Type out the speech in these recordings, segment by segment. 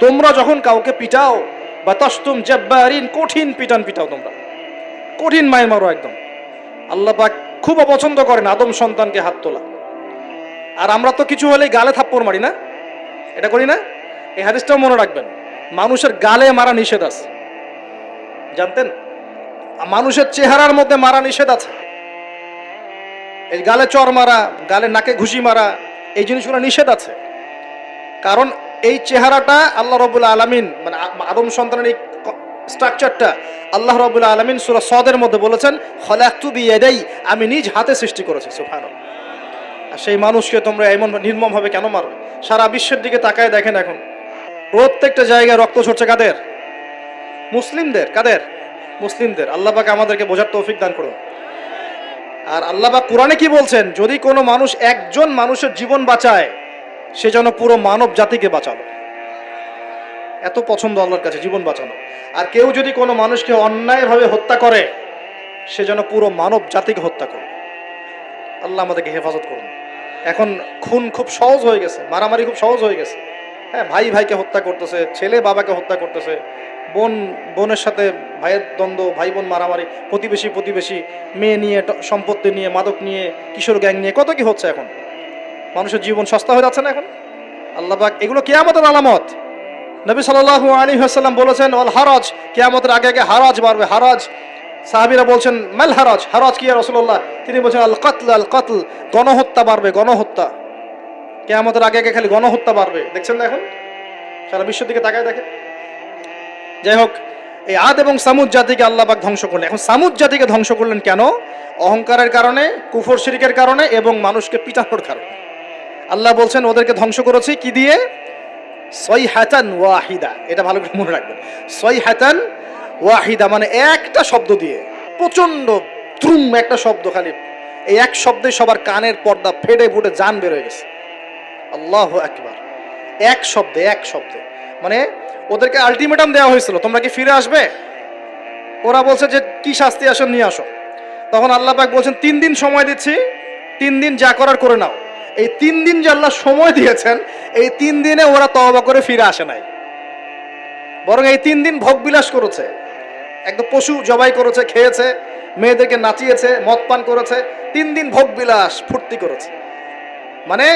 তোমরা যখন কাউকে পিটাও বা তস্তুম জব্বারিন, কঠিন পিটান পিটাও তোমরা। কঠিন মায়ের মারো একদম। আল্লাহ পাক খুব অপছন্দ করেন আদম সন্তানকে হাত তোলা। আর আমরা তো কিছু হলেই গালে থাপ্পড় মারি না? এটা করি না? এই হাদিসটাও মনে রাখবেন। মানুষের গালে মারা নিষেধ আছে। জানতেন? মানুষের চেহারার মধ্যে মারা নিষেধ আছে। এই গালে চর মারা, গালে নাকে ঘুষি মারা, এই জিনিসগুলো নিষেধ আছে। কারণ এই চেহারাটা আল্লাহ রবুল্লা আলমিন মানে আদম সন্তানের এই স্ট্রাকচারটা আল্লাহ রবুল্লা আলমিন সুরা সদের মধ্যে বলেছেন বিয়েদাই আমি নিজ হাতে সৃষ্টি করেছি সুফান সেই মানুষকে তোমরা এমন নির্মমভাবে কেন মারবে? সারা বিশ্বের দিকে তাকায় দেখেন এখন। প্রত্যেকটা জায়গায় রক্ত ঝরছে কাদের? মুসলিমদের কাদের? মুসলিমদের। আল্লাহ পাক আমাদেরকে বোঝার তৌফিক দান করুন। আর আল্লাহ পাক কোরআনে কি বলছেন? যদি কোনো মানুষ একজন মানুষের জীবন বাঁচায় সে যেন পুরো মানব জাতিকে বাঁচালো। এত পছন্দ আল্লাহর কাছে, জীবন বাঁচানো। আর কেউ যদি কোনো মানুষকে অন্যায়ভাবে হত্যা করে, সে যেন পুরো মানব জাতিকে হত্যা করে আল্লাহ আমাদেরকে হেফাজত করুন। এখন খুন খুব সহজ হয়ে গেছে, মারামারি খুব সহজ হয়ে গেছে। হ্যাঁ ভাই ভাইকে হত্যা করতেছে, ছেলে বাবাকে হত্যা করতেছে, বোন, বোনের সাথে ভাইয়ের দ্বন্দ্ব, ভাই বোন মারামারি, প্রতিবেশী প্রতিবেশী, মেয়ে নিয়ে, সম্পত্তি নিয়ে, মাদক নিয়ে, কিশোর গ্যাং নিয়ে, কত কি হচ্ছে এখন? মানুষের জীবন সস্তা হয়ে যাচ্ছে না এখন? আল্লাহ পাক, এগুলো কেয়ামতের আলামত। নবী সাল্লাল্লাহু আলাইহি ওয়াসাল্লাম বলেছেন, ওয়াল হারাজ কেয়ামতের আগে আগে হারাজ বাড়বে, হারাজ। সাহাবীরা বলছেন, মাল হারাজ? হারাজ কি রাসূলুল্লাহ? তিনি বলছেন, আল কতল আল কতল, গণহত্যা বাড়বে, গণহত্যা। কেয়ামতের আগে আগে খালি গণহত্যা বাড়বে। দেখছেন না এখন? সারা বিশ্বের দিকে তাকায় দেখে যাই হোক, এই আদ এবং সামুদ জাতিকে আল্লাহ পাক ধ্বংস করলেন। এখন সামুদ জাতিকে ধ্বংস করলেন কেন? অহংকারের কারণে, কুফর শিরিকের কারণে এবং মানুষকে পিটানোর কারণে। আল্লাহ বলছেন, ওদেরকে ধ্বংস করেছি কি দিয়ে? সই হাতান ওয়াহিদা। এটা ভালো করে মনে রাখবেন। সই হাতান ওয়াহিদা মানে একটা শব্দ দিয়ে প্রচণ্ড দ্রুম একটা শব্দ খালি। এই এক শব্দে সবার কানের পর্দা ফেটে ফুটে জান বের হয়ে গেছে। আল্লাহ একবার এক শব্দে এক শব্দে। মানে ওদেরকে আলটিমেটাম দেওয়া হয়েছিল, তোমরা কি ফিরে আসবে? ওরা বলছে যে, কি শাস্তি আসো নিয়ে আসো। তখন আল্লাহ পাক বলছেন, তিন দিন সময় দিচ্ছি, তিন দিন যা করার করে নাও। এই তিন দিন যে আল্লাহ সময় দিয়েছেন, এই তিন দিনে ওরা তওবা করে ফিরে আসে নাই। বরং এই তিন দিন ভোগ বিলাস করেছে। একদম পশু জবাই করেছে, খেয়েছে, মেয়েদেরকে নাচিয়েছে, মদ পান করেছে, তিন দিন ভোগ বিলাস, ফুর্তি করেছে। মানে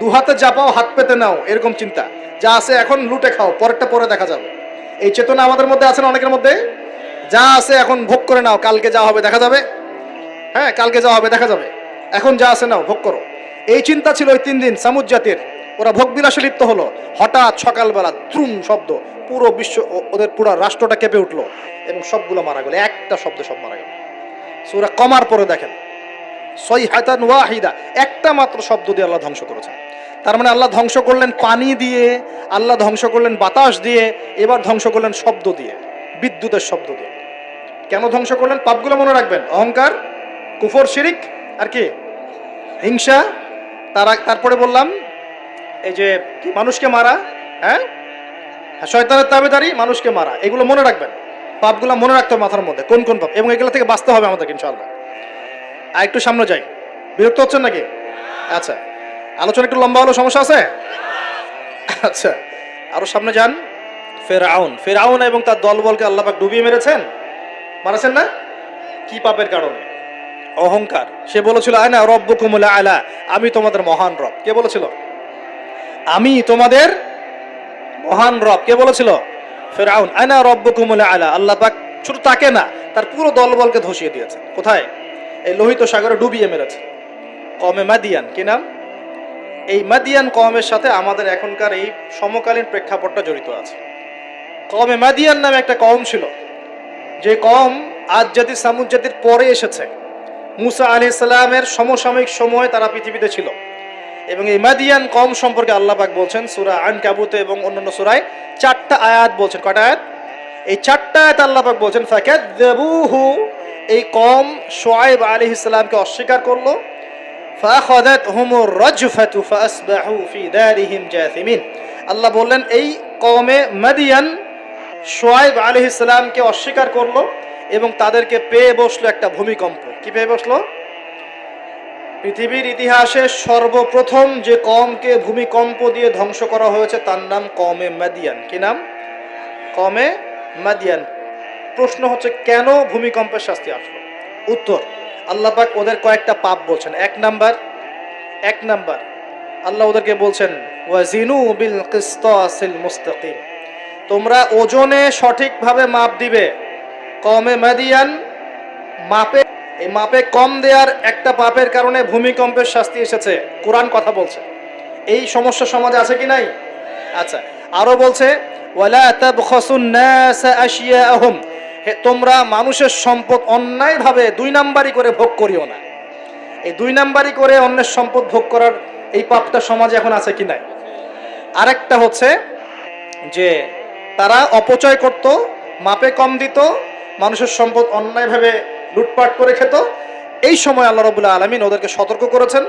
দু হাতে চাপাও হাত পেতে নাও, এরকম চিন্তা। যা আছে এখন লুটে খাও, পরেরটা পরে দেখা যাবে। এই চেতনা আমাদের মধ্যে আছে না অনেকের মধ্যে? যা আছে এখন ভোগ করে নাও, কালকে যা হবে দেখা যাবে। হ্যাঁ কালকে যা হবে দেখা যাবে। এখন যা আছে নাও, ভোগ করো। এই চিন্তা ছিল ওই তিন দিন সামুদ জাতির। ওরা ভোগ বিলাসে লিপ্ত হলো। হঠাৎ সকালবেলা দ্রুম শব্দ। পুরো বিশ্ব ওদের পুরো রাষ্ট্রটা কেঁপে উঠল এবং সবগুলো মারা গেল। একটা শব্দে সব মারা গেল। সুরা কমার পরে দেখেন সই হাতান ওয়াহিদা, একটা মাত্র শব্দ দিয়ে আল্লাহ ধ্বংস করেছেন। তার মানে আল্লাহ ধ্বংস করলেন পানি দিয়ে, আল্লাহ ধ্বংস করলেন বাতাস দিয়ে, এবার ধ্বংস করলেন শব্দ দিয়ে, বিদ্যুতের শব্দ দিয়ে। কেন ধ্বংস করলেন? পাপগুলো মনে রাখবেন। অহংকার, কুফর, শিরিক, আর কি? হিংসা তারা তারপরে বললাম এই যে মানুষকে মারা হ্যাঁ? হ্যাঁ, শয়তানের তাবেদারি মানুষকে মারা এগুলো মনে রাখবেন। পাপগুলো মনে রাখতে হবে মাথার মধ্যে কোন কোন পাপ এবং এগুলো থেকে বাঁচতে হবে আমাদেরকে ইনশাআল্লাহ। আর একটু সামনে যাই। বিরক্ত হচ্ছেন নাকি? আচ্ছা আলোচনা একটু লম্বা হলো সমস্যা আছে? আচ্ছা আরও সামনে যান। ফেরাউন ফেরাউন এবং তার দলবলকে আল্লাহ ডুবিয়ে মেরেছেন? মারাছেন না? কি পাপের কারণে? অহংকার। সে বলেছিল আয়না রব্ব কুমুলা আলা, আমি তোমাদের মহান রব। কে বলেছিল? আমি তোমাদের মহান রব। কে বলেছিল? ফেরাউন। আয়না রব্ব কুমুলা আলা, আল্লাহ পাক শুধু তাকে না, তার পুরো দলবলকে ধসিয়ে দিয়েছে। কোথায়? এই লোহিত সাগরে ডুবিয়ে মেরেছে। কমে মাদিয়ান। কি নাম? এই মাদিয়ান কমের সাথে আমাদের এখনকার এই সমকালীন প্রেক্ষাপটটা জড়িত আছে। কমে মাদিয়ান নামে একটা কম ছিল। যে কম আজ জাতি সামুদ জাতির পরে এসেছে। মুসা আলি ইসলামের সমসাময়িক সময় তারা পৃথিবীতে ছিল। এবং এই মাদিয়ান কম সম্পর্কে আল্লাপাক বলছেন, সুরা আন কাবুতে এবং অন্যান্য সুরায় চারটা আয়াত বলছেন। কটা আয়াত? এই চারটা আয়াত আল্লাপাক বলছেন ফাকাদ্দাবুহু এই কম সোয়াইব আলি ইসলামকে অস্বীকার করল। আল্লাহ বললেন, এই কমে মাদিয়ান সোয়াইব আলি ইসলামকে অস্বীকার করল। এবং তাদেরকে পেয়ে বসল একটা ভূমিকম্প। কি পেয়ে বসল? পৃথিবীর ইতিহাসে সর্বপ্রথম যে কমকে ভূমিকম্প দিয়ে ধ্বংস করা হয়েছে, তার নাম কমে মাদিয়ান। কি নাম? কমে মাদিয়ান। প্রশ্ন হচ্ছে, কেন ভূমিকম্পের শাস্তি আসলো? উত্তর, আল্লাহ পাক ওদের কয়েকটা পাপ বলছেন। এক নাম্বার এক নাম্বার, আল্লাহ ওদেরকে বলছেন, ওয়াজিনু বিল কিসতাসিল মুস্তাকিম। তোমরা ওজনে সঠিকভাবে মাপ দিবে। কমে মাদিয়ান, মাপে, এই মাপে কম দেওয়ার একটা পাপের কারণে ভূমিকম্পের শাস্তি এসেছে। কোরআন কথা বলছে। এই সমস্যা সমাজে আছে কি নাই? আচ্ছা আরও বলছে হে, তোমরা মানুষের সম্পদ অন্যায়ভাবে দুই নাম্বারি করে ভোগ করিও না। এই দুই নাম্বারি করে অন্যের সম্পদ ভোগ করার এই পাপটা সমাজে এখন আছে কি নাই? আরেকটা হচ্ছে যে, তারা অপচয় করত, মাপে কম দিত মানুষের সম্পদ অন্যায়ভাবে লুটপাট করে খেত। এই সময় আল্লাহ রবুল্লাহ আলমিন ওদেরকে সতর্ক করেছেন।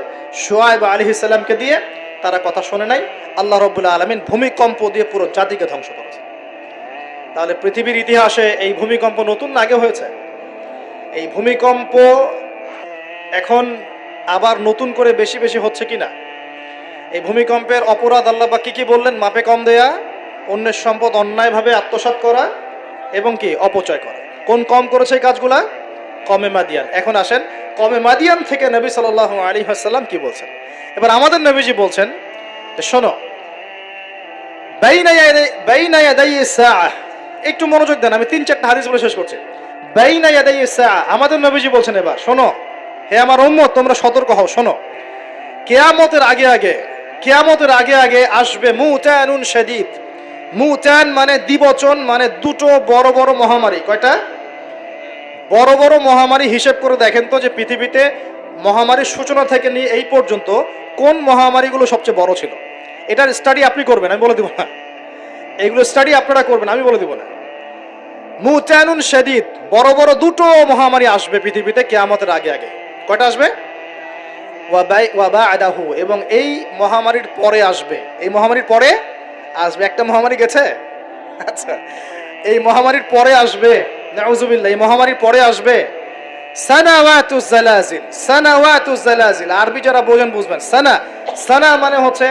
সোয়াইব আলী ইসাল্লামকে দিয়ে তারা কথা শোনে নাই। আল্লাহ রবুল্লাহ আলমিন ভূমিকম্প দিয়ে পুরো জাতিকে ধ্বংস করেছে তাহলে পৃথিবীর ইতিহাসে এই ভূমিকম্প নতুন আগে হয়েছে? এই ভূমিকম্প এখন আবার নতুন করে বেশি বেশি হচ্ছে কি না এই ভূমিকম্পের অপরাধ আল্লাহ বা কী কি বললেন? মাপে কম দেয়া, অন্যের সম্পদ অন্যায়ভাবে আত্মসাৎ করা এবং কি? অপচয় করা। কোন কম করেছে এই কাজগুলা? কমে মাদিয়ান। এখন আসেন, কমে মাদিয়ান থেকে নবী সাল আলী হাসাল্লাম কি বলছেন? এবার আমাদের নবীজি বলছেন শোনো। একটু মনোযোগ দেন, আমি তিন চারটা হাদিস বলে শেষ করছি। আমাদের নবীজি বলছেন এবার, শোনো, হে আমার উম্মত, তোমরা সতর্ক হও, শোনো। কেয়ামতের আগে আগে, কেয়ামতের আগে আগে আসবে মুতানুন শাদীদ। মুতান মানে দিবচন মানে দুটো বড় বড় মহামারী। কয়টা? বড় বড় মহামারী হিসেব করে দেখেন তো যে পৃথিবীতে মহামারীর সূচনা থেকে নিয়ে এই পর্যন্ত কোন মহামারীগুলো সবচেয়ে বড় ছিল? এটার স্টাডি আপনি করবেন, আমি বলে দিব না। এইগুলো স্টাডি আপনারা করবেন, আমি বলে দিব না। মুতানুন শাদীদ, বড় বড় দুটো মহামারী আসবে পৃথিবীতে কেয়ামতের আগে আগে। কয়টা আসবে? ওয়াবাই ওয়াবা আদাহু এবং এই মহামারীর পরে আসবে। এই মহামারীর পরে আসবে? একটা মহামারী গেছে? আচ্ছা এই মহামারীর পরে আসবে, নাউজুবিল্লাহ, এই মহামারীর পরে আসবে সানাওয়াতুজ জালাজিল সানাওয়াতুজ জালাজিল। আরবি যারা বোঝেন বুঝবেন। সানা সানা মানে হচ্ছে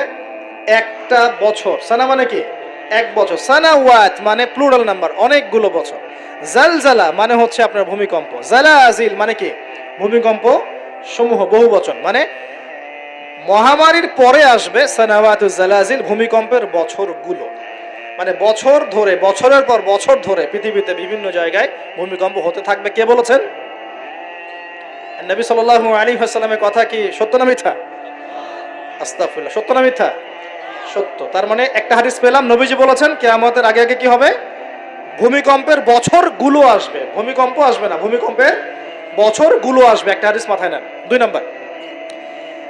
একটা বছর। সানা মানে কি? এক বছর। সানাওয়াত মানে প্লুরাল নাম্বার অনেকগুলো বছর। জালজালা মানে হচ্ছে আপনার ভূমিকম্প। জালাজিল মানে কি? ভূমিকম্প সমূহ, বহু বচন। মানে মহামারীর পরে আসবে সানাওয়াতু জালাজিল ভূমিকম্পের বছরগুলো। মানে বছর ধরে, বছরের পর বছর ধরে পৃথিবীতে বিভিন্ন জায়গায় ভূমিকম্প হতে থাকবে। কে বলেছেন? নবী সাল্লাল্লাহু আলী হাসালামের কথা কি সত্য না মিথ্যা? আস্তাফুল্লাহ সত্য না মিথ্যা? সত্য। তার মানে একটা হাদিস পেলাম, নবীজি বলেছেন, কেয়ামতের আগে আগে কি হবে? ভূমিকম্পের বছরগুলো আসবে। ভূমিকম্প আসবে না, ভূমিকম্পের বছরগুলো আসবে। একটা হাদিস মাথায় নেন। দুই নাম্বার।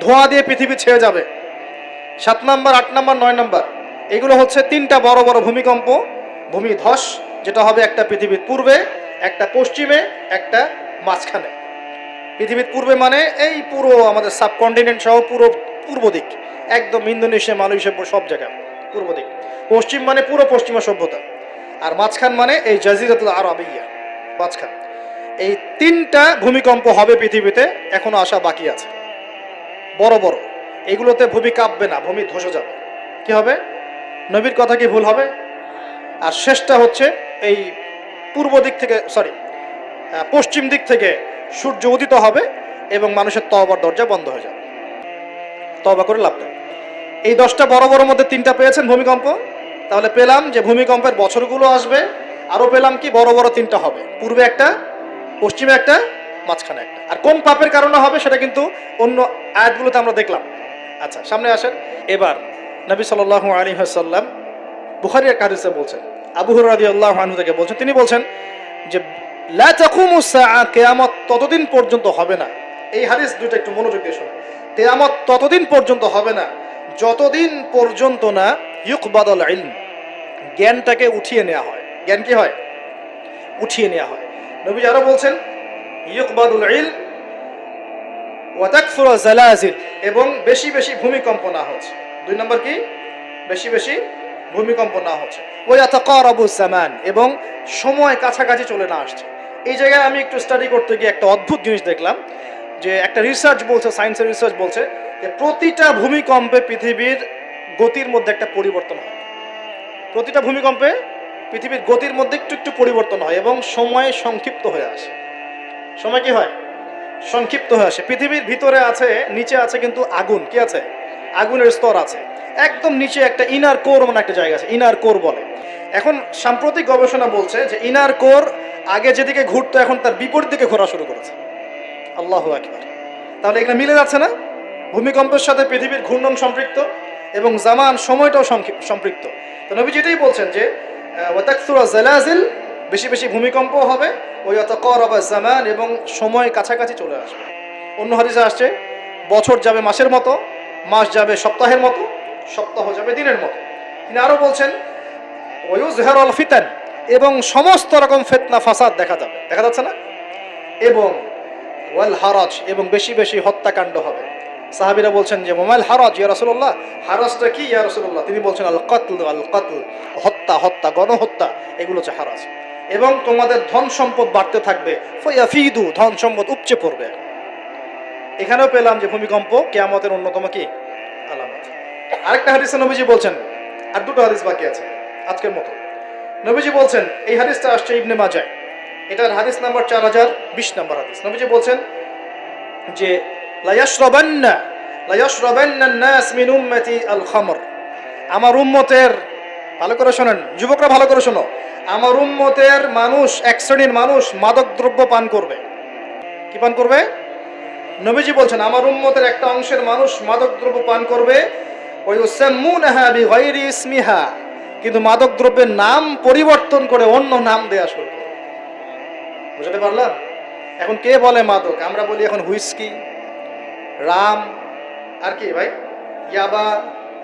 ধোঁয়া দিয়ে পৃথিবী ছেয়ে যাবে। সাত নাম্বার, আট নাম্বার, নয় নাম্বার, এগুলো হচ্ছে তিনটা বড় বড় ভূমিকম্প, ভূমি ধস, যেটা হবে একটা পৃথিবীর পূর্বে, একটা পশ্চিমে, একটা মাঝখানে। পৃথিবীর পূর্বে মানে এই পুরো আমাদের সাবকন্টিনেন্ট সহ পুরো পূর্ব দিক। একদম ইন্দোনেশিয়া, মালয়েশিয়া, সব জায়গা, পূর্ব দিক। পশ্চিম মানে পুরো পশ্চিমা সভ্যতা। আর মাঝখান মানে এই জাজিরাতুল আরবিয়া, মাঝখান। এই তিনটা ভূমিকম্প হবে পৃথিবীতে, এখনও আসা বাকি আছে। বড় বড়। এগুলোতে ভূমি কাঁপবে না, ভূমি ধসে যাবে। কি হবে? নবীর কথা কি ভুল হবে? আর শেষটা হচ্ছে এই পূর্ব দিক থেকে সরি পশ্চিম দিক থেকে সূর্য উদিত হবে এবং মানুষের তবার দরজা বন্ধ হয়ে যাবে। তবা করে লাভ নেই। এই দশটা বড় বড় মধ্যে তিনটা পেয়েছেন ভূমিকম্প। তাহলে পেলাম যে ভূমিকম্পের বছরগুলো আসবে। আরও পেলাম কি বড় বড় তিনটা হবে। পূর্বে একটা, পশ্চিমে একটা মাঝখানে একটা। আর কোন পাপের কারণে হবে সেটা কিন্তু অন্য আয়াতগুলোতে আমরা দেখলাম। আচ্ছা সামনে আসেন। এবার নবী সাল্লাল্লাহু আলী হাসাল্লাম বুখারি হাদিসে বলছেন, আবু হুরাদি আল্লাহ আনহু থেকে বলছেন, তিনি বলছেন যে কিয়ামত ততদিন পর্যন্ত হবে না। এই হাদিস দুটো একটু মনোযোগ দিয়ে শোনো কেয়ামত ততদিন পর্যন্ত হবে না, যতদিন পর্যন্ত না ইউকবাদল ইলম জ্ঞানটাকে উঠিয়ে নেওয়া হয়। জ্ঞান কি হয়? উঠিয়ে নেওয়া হয়। নবী আরও বলছেন ইউকবাদুল ইলম ওয়াতাকসুরা জালাজিল এবং বেশি বেশি ভূমিকম্প না হচ্ছে। দুই নম্বর কি? বেশি বেশি ভূমিকম্প না হচ্ছে। ওয়াতাকারাবু জামান এবং সময় কাছাকাছি চলে না আসছে। এই জায়গায় আমি একটু স্টাডি করতে গিয়ে একটা অদ্ভুত জিনিস দেখলাম যে একটা রিসার্চ বলছে সায়েন্সের রিসার্চ বলছে যে প্রতিটা ভূমিকম্পে পৃথিবীর গতির মধ্যে একটা পরিবর্তন হয়। প্রতিটা ভূমিকম্পে পৃথিবীর গতির মধ্যে একটু একটু পরিবর্তন হয় এবং সময় সংক্ষিপ্ত হয়ে আসে। সময় কি হয়। সংক্ষিপ্ত হয়ে আসে। পৃথিবীর ভিতরে আছে, নিচে আছে কিন্তু আগুন। কি আছে? আগুনের স্তর আছে। একদম নিচে একটা ইনার কোর মানে একটা জায়গা আছে ইনার কোর বলে। এখন সাম্প্রতিক গবেষণা বলছে যে ইনার কোর আগে যেদিকে ঘুরতো, এখন তার বিপরীত দিকে ঘোরা শুরু করেছে। আল্লাহ আকবার। তাহলে এখানে মিলে যাচ্ছে না? ভূমিকম্পের সাথে পৃথিবীর ঘূর্ণন সম্পৃক্ত এবং জামান সময়টাও সম্পৃক্ত। তো নবী যেটাই বলছেন যে ওয়াতাকসুরা জালাজিল বেশি বেশি ভূমিকম্প হবে, ওই অতকরবা জামান এবং সময় কাছাকাছি চলে আসবে। অন্য হাদিসে আসছে, বছর যাবে মাসের মতো, মাস যাবে সপ্তাহের মতো, সপ্তাহ যাবে দিনের মতো। তিনি আরও বলছেন ওয়ুজহার অল ফিতান এবং সমস্ত রকম ফেতনা, ফাসাদ দেখা যাবে। দেখা যাচ্ছে না? এবং ওয়াল হারাজ এবং বেশি বেশি হত্যাকাণ্ড হবে। সাহাবিরা বলছেন যে মোমাইল হারাজ, ইয়া রাসূলুল্লাহ, হারাজটা কি, ইয়া রাসূলুল্লাহ? তিনি বলছেন আল কতল আল কতল হত্যা হত্যা, গণহত্যা, এগুলো হচ্ছে হারাজ। এবং তোমাদের ধন সম্পদ বাড়তে থাকবে। ফয়াফিদু, ধন সম্পদ উপচে পড়বে। এখানেও পেলাম যে ভূমিকম্প কেয়ামতের অন্যতম কি? আলামত। আরেকটা হাদিসে নবীজি বলছেন, আর দুটো হাদিস বাকি আছে, আজকের মতো। নবীজি বলছেন, এই হাদিসটা আসছে ইবনে মাজায় এটার হাদিস নাম্বার চার হাজার বিশ নাম্বার হাদিস। নবীজি বলছেন যে, লায়াশরাবান্না লায়াশরাবান্না নাস মিন উম্মতি আল খামর। আমার উম্মতের, ভালো করে শোনেন, যুবকরা ভালো করে শোনো আমার উম্মতের মানুষ, এক শ্রেণির মানুষ মাদক দ্রব্য পান করবে। কি পান করবে? নবীজি বলছেন, আমার উম্মতের একটা অংশের মানুষ মাদক দ্রব্য পান করবে। ওই ইসমিহা। কিন্তু মাদক দ্রব্যের নাম পরিবর্তন করে অন্য নাম দেয়া শুরু করে বুঝতে পারলাম? এখন কে বলে মাদক? আমরা বলি এখন হুইস্কি, রাম, আর কি ভাই? ইয়াবা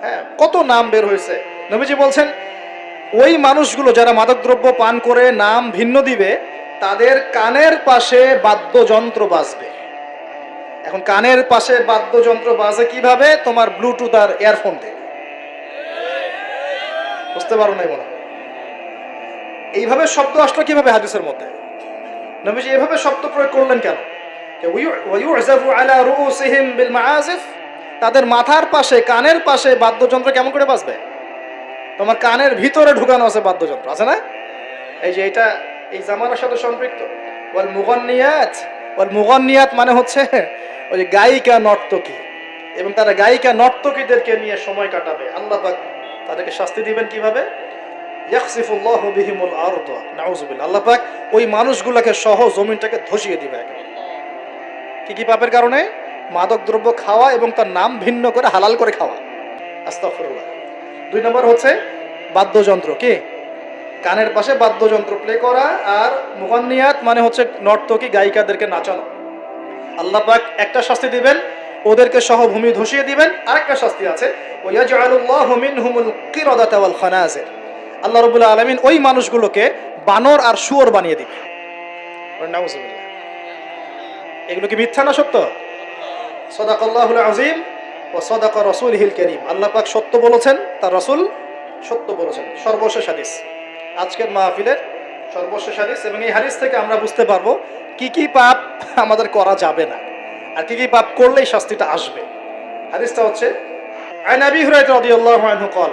হ্যাঁ কত নাম বের হয়েছে? নবীজি বলছেন ওই মানুষগুলো যারা মাদকদ্রব্য পান করে নাম ভিন্ন দিবে, তাদের কানের পাশে বাদ্যযন্ত্র বাজবে। এখন কানের পাশে বাদ্যযন্ত্র বাজে কীভাবে? তোমার ব্লুটুথ আর ইয়ারফোন দিয়ে বুঝতে পারো নাই মনে এইভাবে শব্দ আসলো কীভাবে হাদিসের মধ্যে? নবীজি এভাবে শব্দ প্রয়োগ করলেন কেন? তাদের মাথার পাশে, কানের পাশে বাদ্যযন্ত্র কেমন করে বাজবে? তোমার কানের ভিতরে ঢুকানো আছে বাদ্যযন্ত্র, আছে না? এই যে এটা এই জামানার সাথে সম্পৃক্ত। ওয়াল মুগন্নিয়াত ওয়াল মুগন্নিয়াত মানে হচ্ছে ওই যে গায়িকা নর্তকী। এবং তারা গায়িকা নর্তকীদেরকে নিয়ে সময় কাটাবে। আল্লাহ তাদেরকে শাস্তি দিবেন কীভাবে? ইয়াকসিফুল্লাহু বিহিমুল আরদ আল্লাহ পাক ওই মানুষগুলোকে সহ জমিনটাকে ধসিয়ে দিবে একেবারে। কি কি পাপের কারণে? মাদক দ্রব্য খাওয়া এবং তার নাম ভিন্ন করে হালাল করে খাওয়া। আস্তাগফিরুল্লাহ। দুই নম্বর হচ্ছে বাদ্যযন্ত্র, কি? কানের পাশে বাদ্যযন্ত্র প্লে করা আর মুগান্নিয়াত মানে হচ্ছে নর্তকী গায়িকাদেরকে নাচানো। আল্লাহ পাক একটা শাস্তি দিবেন, ওদেরকে সহ ভূমি ধসিয়ে দিবেন। আরেকটা শাস্তি আছে আল্লাহ রাব্বুল আলামিন ওই মানুষগুলোকে বানর আর শুয়োর বানিয়ে দিবে এগুলো কি মিথ্যা না সত্য? সদাকাল্লাহুল আজিম ও সদাকা রসুলহিল করিম আল্লাহ পাক সত্য বলেছেন তার রসুল সত্য বলেছেন সর্বশেষ হাদিস আজকের মাহফিলের সর্বশেষ হাদিস এবং এই হাদিস থেকে আমরা বুঝতে পারবো কি কি পাপ আমাদের করা যাবে না আর কি কি পাপ করলেই শাস্তিটা আসবে হাদিসটা হচ্ছে عن ابي هريره رضي الله عنه قال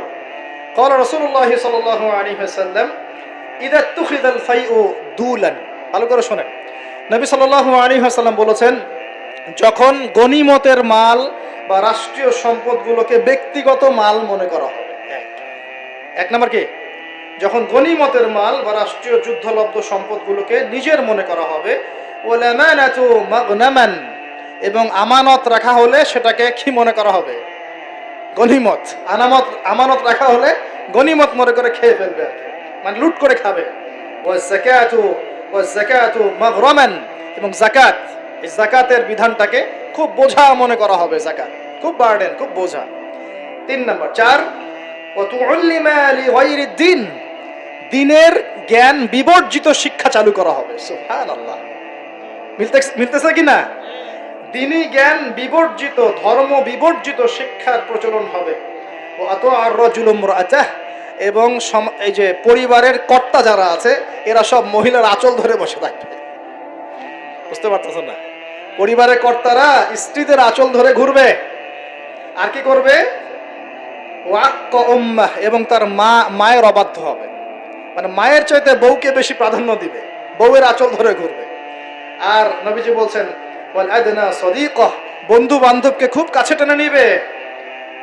قال رسول الله صلى الله عليه وسلم اذا اتخذ الفيء دولا ভালো করে শোনেন নবী সাল্লাল্লাহু আলাইহি ওয়াসাল্লাম বলেছেন যখন গনিমতের মাল বা রাষ্ট্রীয় সম্পদগুলোকে ব্যক্তিগত মাল মনে করা হবে। এক। নম্বর কি? যখন গনিমতের মাল বা রাষ্ট্রীয় যুদ্ধলব্ধ সম্পদগুলোকে নিজের মনে করা হবে এবং আমানত রাখা হলে সেটাকে কি মনে করা হবে? গনিমত আনামত, আমানত রাখা হলে গনিমত মনে করে খেয়ে ফেলবে মানে লুট করে খাবে। ও জাকাতু ও জাকাতু এবং জাকাত এই জাকাতের বিধানটাকে খুব বোঝা মনে করা হবে, জাকাত। খুব বার্ডেন খুব বোঝা। তিন নম্বর, চার দিন দিনের জ্ঞান বিবর্জিত শিক্ষা চালু করা হবে। সুবহানাল্লাহ। মিলতে- মিলতেছে কি না? দিনই জ্ঞান বিবর্জিত, ধর্ম বিবর্জিত শিক্ষার প্রচলন হবে। ও আত আর রজুলুম রাজাহ এবং এই যে পরিবারের কর্তা যারা আছে, এরা সব মহিলার আঁচল ধরে বসে থাকবে। বুঝতে পারতেছেন না? পরিবারের কর্তারা স্ত্রীদের আঁচল ধরে ঘুরবে। আর কি করবে? ওয়াক্ক উম্মাহ, এবং তার মা, মায়ের অবাধ্য হবে। মানে মায়ের চাইতে বউকে বেশি প্রাধান্য দিবে। বউয়ের আঁচল ধরে ঘুরবে। আর নবীজি বলছেন বন্ধু বান্ধবকে খুব কাছে টেনে নিবে।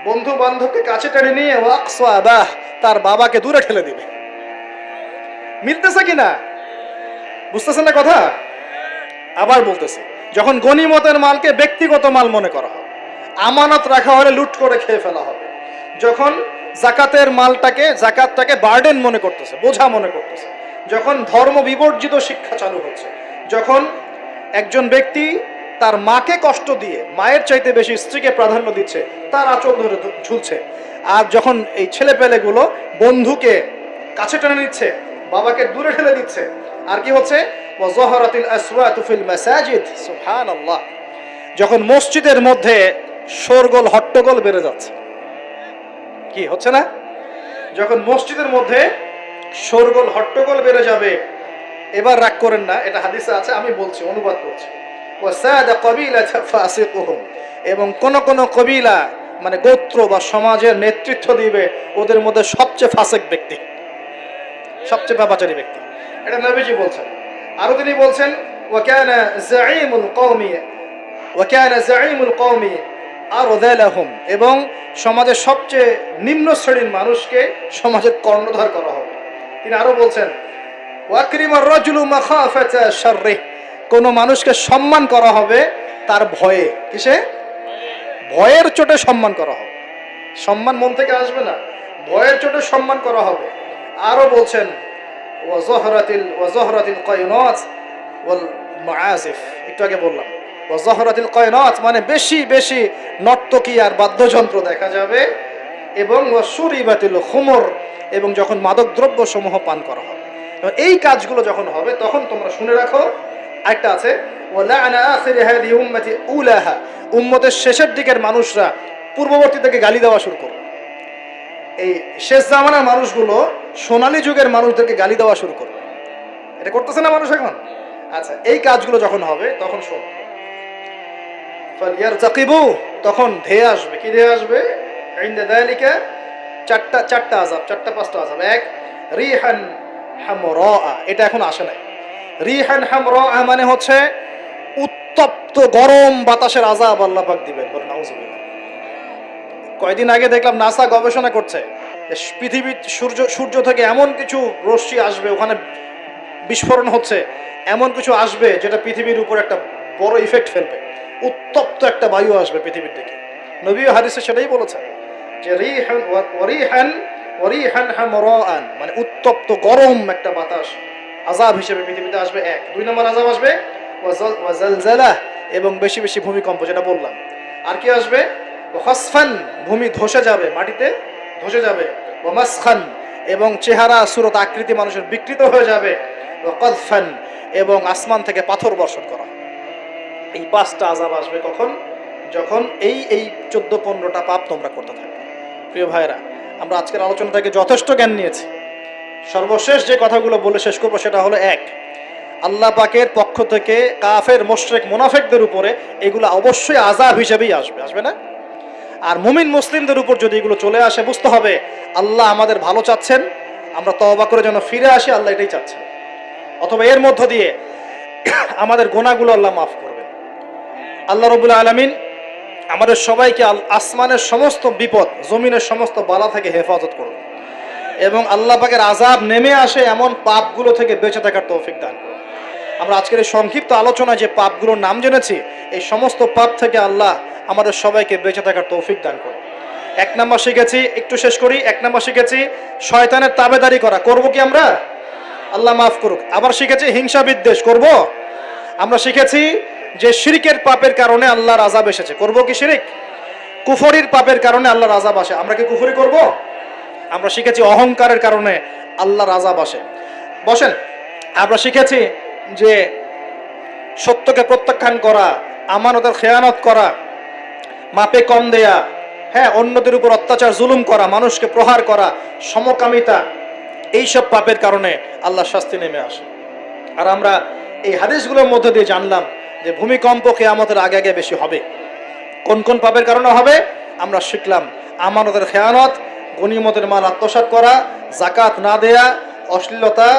বন্ধু বান্ধবকে কাছে টেনে নিয়ে ওয়াকসা বাহ তার বাবাকে দূরে ঠেলে দিবে। মিলতেছে কিনা? বুঝতেছেন না কথা? আবার বলতেছে। যখন গনিমতের মালকে ব্যক্তিগত মাল মনে করা হবে আমানত রাখা হলে লুট করে খেয়ে ফেলা হবে। যখন জাকাতের মালটাকে, জাকাতটাকে বার্ডেন মনে করতেছে, বোঝা মনে করতেছে, যখন ধর্ম বিবর্জিত শিক্ষা চালু হচ্ছে, যখন একজন ব্যক্তি তার মাকে কষ্ট দিয়ে, মায়ের চাইতে বেশি স্ত্রীকে প্রাধান্য দিচ্ছে, তার আচল ধরে ঝুলছে। আর যখন এই ছেলে পেলেগুলো বন্ধুকে কাছে টেনে নিচ্ছে, বাবাকে দূরে ঠেলে দিচ্ছে আর কি হচ্ছে? যখন মসজিদের মধ্যে শোরগোল, হট্টগোল বেড়ে যাচ্ছে, কি হচ্ছে না? যখন মসজিদের মধ্যে শোরগোল, হট্টগোল বেড়ে যাবে, এবার রাগ করেন না, এটা হাদিসে আছে, আমি বলছি, অনুবাদ করছি। এবং কোন কোন কবিলা মানে গোত্র বা সমাজের নেতৃত্ব দিবে, ওদের মধ্যে সবচেয়ে ফাসেক ব্যক্তি। সবচেয়ে পাপাচারী ব্যক্তি। এটা নবীজি বলছেন। আরও তিনি বলছেন, ওয়াকানা জাঈমুল কওমি, ওয়াকানা জাঈমুল কওমি আরদালাহুম এবং সমাজের সবচেয়ে নিম্ন শ্রেণির মানুষকে সমাজের কর্ণধার করা হবে। তিনি আরও বলছেন ওয়াকরিমার রাজুলু মাখাফাতা শাররিহ কোন মানুষকে সম্মান করা হবে তার ভয়ে। কিসে? ভয়ের চোটে সম্মান করা হবে। সম্মান মন থেকে আসবে না। ভয়ের চোটে সম্মান করা হবে। আরও বলছেন একটু আগে বললাম। মানে বেশি বেশি নর্তকী আর বাদ্যযন্ত্র দেখা যাবে এবং ওয়াসুরিবাতিল খুমর এবং যখন মাদক দ্রব্য সমূহ পান করা হবে। এই কাজগুলো যখন হবে, তখন তোমরা শুনে রাখো। একটা আছে উম্মতের শেষের দিকের মানুষরা পূর্ববর্তী থেকে গালি দেওয়া শুরু করবে। এই শেষ জামানার মানুষগুলো সোনালী যুগের মানুষদেরকে গালি দেওয়া শুরু করবে এটা করতেছে না মানুষ এখন? আচ্ছা এই কাজগুলো যখন হবে, তখন শোন। তখন ধেয়ে আসবে। কি ধেয়ে আসবে? চারটা চারটা আজাব চারটা, পাঁচটা আজাব এক, রিহান হামরা এটা এখন আসে নাই। রিহান হামরা মানে হচ্ছে উত্তপ্ত গরম বাতাসের আজাব আল্লাহ দিবেন, বলেন নাউজুবিল্লাহ কয়দিন আগে দেখলাম নাসা গবেষণা করছে যে পৃথিবীর সূর্য সূর্য থেকে এমন কিছু রশ্মি আসবে, ওখানে বিস্ফোরণ হচ্ছে, এমন কিছু আসবে যেটা পৃথিবীর উপর একটা বড় ইফেক্ট ফেলবে। উত্তপ্ত একটা বায়ু আসবে পৃথিবীর দিকে। নবী হাদিসে সেটাই বলেছেন যে রিহান ওয়ারিহান ওয়ারিহান হামরান মানে উত্তপ্ত গরম একটা বাতাস আজাব হিসেবে পৃথিবীতে আসবে এক। দুই নম্বর আজাব আসবে ওয়াজাল- ওয়াজালজালাহ এবং বেশি বেশি ভূমিকম্প, যেটা বললাম। আর কি আসবে? হসফান, ভূমি ধসে যাবে, মাটিতে ধসে যাবে। ও মাসখান এবং চেহারা, সুরত, আকৃতি মানুষের বিকৃত হয়ে যাবে। কদফান এবং আসমান থেকে পাথর বর্ষণ করা। এই পাঁচটা আজাব আসবে কখন? যখন এই এই চোদ্দ পনেরোটা পাপ তোমরা করতে থাকবে। প্রিয় ভাইরা আমরা আজকের আলোচনা থেকে যথেষ্ট জ্ঞান নিয়েছি। সর্বশেষ যে কথাগুলো বলে শেষ করব সেটা হলো এক, আল্লাহ পাকের পক্ষ থেকে কাফের, মোশরেক, মুনাফেকদের উপরে এগুলো অবশ্যই আজাব হিসেবেই আসবে। আসবে না? আর মুমিন মুসলিমদের উপর যদি এগুলো চলে আসে, বুঝতে হবে আল্লাহ আমাদের ভালো চাচ্ছেন। আমরা তওবা করে যেন ফিরে আসি, আল্লাহ এটাই চাচ্ছেন। অথবা এর মধ্য দিয়ে আমাদের গোনাগুলো আল্লাহ মাফ করবেন। আল্লাহ রবুল্লা আলমিন আমাদের সবাইকে আসমানের সমস্ত বিপদ, জমিনের সমস্ত বালা থেকে হেফাজত করুন। এবং আল্লাহ পাকের আজাব নেমে আসে এমন পাপগুলো থেকে বেঁচে থাকার তৌফিক দান করুন। আমরা আজকের এই সংক্ষিপ্ত আলোচনায় যে পাপগুলোর নাম জেনেছি, এই সমস্ত পাপ থেকে আল্লাহ আমাদের সবাইকে বেঁচে থাকার তৌফিক দান করুন। এক নাম্বার শিখেছি, একটু শেষ করি, এক নাম্বার শিখেছি, শয়তানের তাবেদারি করা। করব কি আমরা? আল্লাহ মাফ করুক। আবার শিখেছি, হিংসা বিদ্বেষ। করব? আমরা শিখেছি যে শিরিকের পাপের কারণে আল্লাহর আজাব এসেছে। করব কি শিরিক? কুফরির পাপের কারণে আল্লাহর আজাব আসে। আমরা কি কুফরি করব? আমরা শিখেছি অহংকারের কারণে আল্লাহর আজাব আসে। বসেন, আমরা শিখেছি যে সত্যকে প্রত্যাখ্যান করা, আমানতের খেয়ানত করা, মাপে কম দেয়া হ্যাঁ অন্যদের উপর অত্যাচার, জুলুম করা, মানুষকে প্রহার করা, সমকামিতা, এইসব পাপের কারণে আল্লাহ শাস্তি নেমে আসে। আর আমরা এই হাদিসগুলোর মধ্যে দিয়ে জানলাম যে ভূমিকম্প কেয়ামতের আগে আগে বেশি হবে। কোন কোন পাপের কারণে হবে? আমরা শিখলাম আমানতের খেয়ানত গণিমতের মাল আত্মসাৎ করা জাকাত না দেয়া, অশ্লীলতা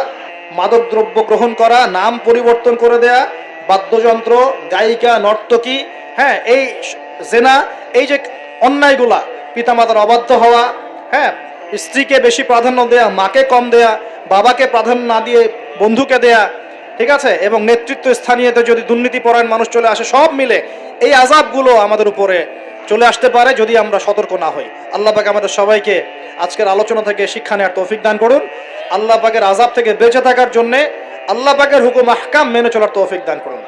মাদকদ্রব্য গ্রহণ করা, নাম পরিবর্তন করে দেয়া, বাদ্যযন্ত্র, গায়িকা, নর্তকী হ্যাঁ এই জেনা, এই যে অন্যায়গুলা, পিতামাতার অবাধ্য হওয়া হ্যাঁ স্ত্রীকে বেশি প্রাধান্য দেয়া, মাকে কম দেয়া, বাবাকে প্রাধান্য না দিয়ে বন্ধুকে দেয়া, ঠিক আছে? এবং নেতৃত্ব স্থানীয়তে যদি দুর্নীতি পরায়ণ মানুষ চলে আসে, সব মিলে এই আজাবগুলো আমাদের উপরে চলে আসতে পারে যদি আমরা সতর্ক না হই। আল্লাহ পাক আমাদের সবাইকে আজকের আলোচনা থেকে শিক্ষা নেওয়ার তৌফিক দান করুন। আল্লাহ পাকের আজাব থেকে বেঁচে থাকার জন্যে আল্লাহ পাকের হুকুম, আহকাম মেনে চলার তৌফিক দান করুন।